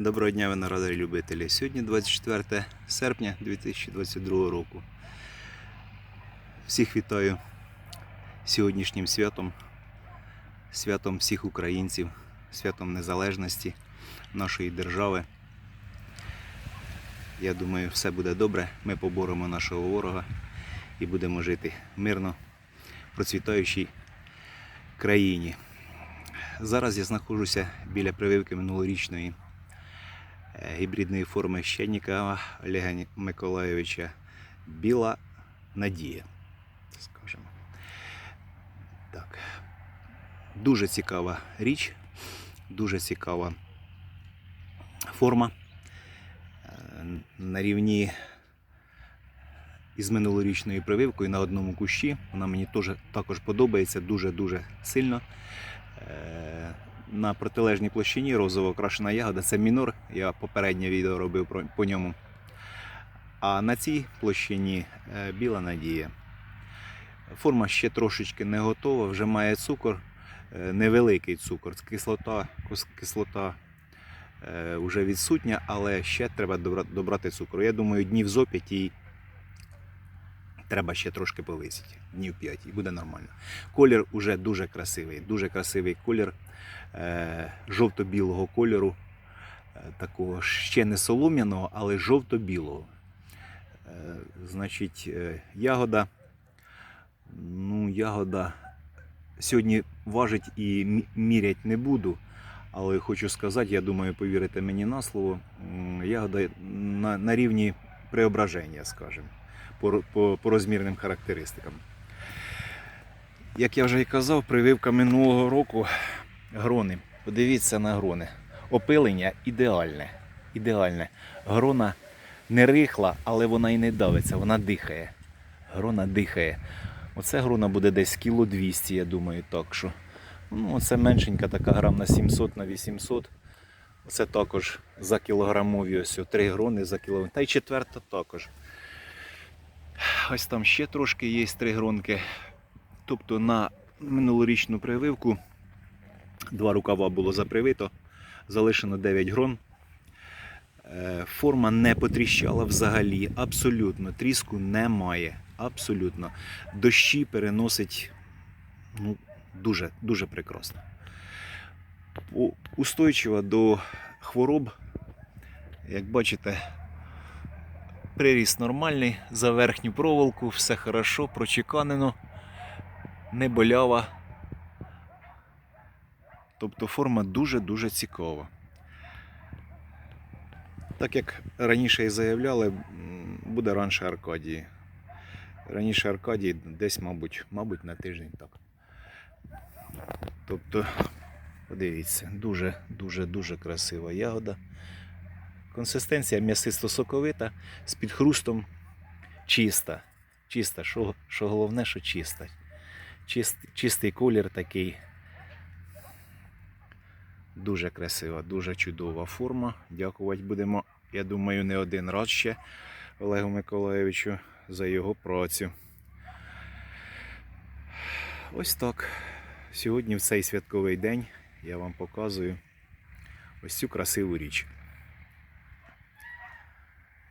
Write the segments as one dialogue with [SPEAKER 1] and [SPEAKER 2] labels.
[SPEAKER 1] Доброго дня, виноградарі любителі. Сьогодні 24 серпня 2022 року. Всіх вітаю сьогоднішнім святом, святом всіх українців, святом незалежності нашої держави. Я думаю, все буде добре. Ми поборемо нашого ворога і будемо жити мирно, процвітаючій країні. Зараз я знаходжуся біля прививки минулорічної гібридної форми Щеннікова Олега Миколайовича Біла Надія. Скажемо. Так. Дуже цікава річ, дуже цікава форма. Е, На рівні із минулорічною прививкою на одному кущі. Вона мені також подобається дуже-дуже сильно. Е, На протилежній площині розово окрашена ягода це мінор. Я попереднє відео робив по ньому. А на цій площині е, біла надія. Форма ще трошечки не готова, вже має цукор, е, невеликий цукор, кислота, кислота е, вже відсутня, але ще треба добрати цукру. Я думаю, днів зо 5 їй треба ще трошки повисити. Днів 5 і буде нормально. Колір уже дуже красивий, дуже красивий колір е, жовто-білого кольору, е, такого ще не солом'яного, але жовто-білого. Е, значить, е, ягода. Ну, ягода сьогодні важить і мі- мірять не буду. Але хочу сказати, я думаю, повірите мені на слово, ягода на, на рівні преображення, скажімо, по, по, по розмірним характеристикам. Як я вже і казав, прививка минулого року грони. Подивіться на грони. Опилення ідеальне. Ідеальне. Грона не рихла, але вона і не давиться, вона дихає. Грона дихає. Оце грона буде десь кіло 200, я думаю, так що. Ну, оце меншенька така грам на 700 на 800. Це також за кілограмові ось 3 грони за кілограм. Та й четверта також. Ось там ще трошки є 3 гронки. Тобто на минулорічну прививку два рукава було запривито, залишено 9 грон. Е, Форма не потріщала взагалі, абсолютно. Тріску немає. Абсолютно. Дощі переносить ну, дуже, дуже прекрасно. Устойчива до хвороб. Як бачите, приріст нормальний, за верхню проволоку, все хорошо, прочеканено, не болява. Тобто форма дуже-дуже цікава. Так як раніше і заявляли, буде раніше Аркадії. Раніше Аркадії десь, мабуть, мабуть, на тиждень так. Тобто, подивіться, дуже, дуже, дуже красива ягода. Консистенція м'ясисто-соковита, з підхрустом чиста. Чиста, що, що головне, що чиста. Чист, чистий колір такий. Дуже красива, дуже чудова форма. Дякувати будемо, я думаю, не один раз ще Олегу Миколаєвичу за його працю. Ось так. Сьогодні в цей святковий день я вам показую ось цю красиву річ.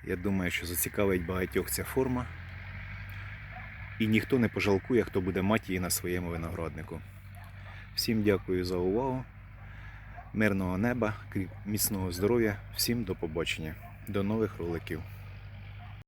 [SPEAKER 1] Я думаю, що зацікавить багатьох ця форма. І ніхто не пожалкує, хто буде мати її на своєму винограднику. Всім дякую за увагу. Мирного неба, міцного здоров'я. Всім до побачення. До нових роликів.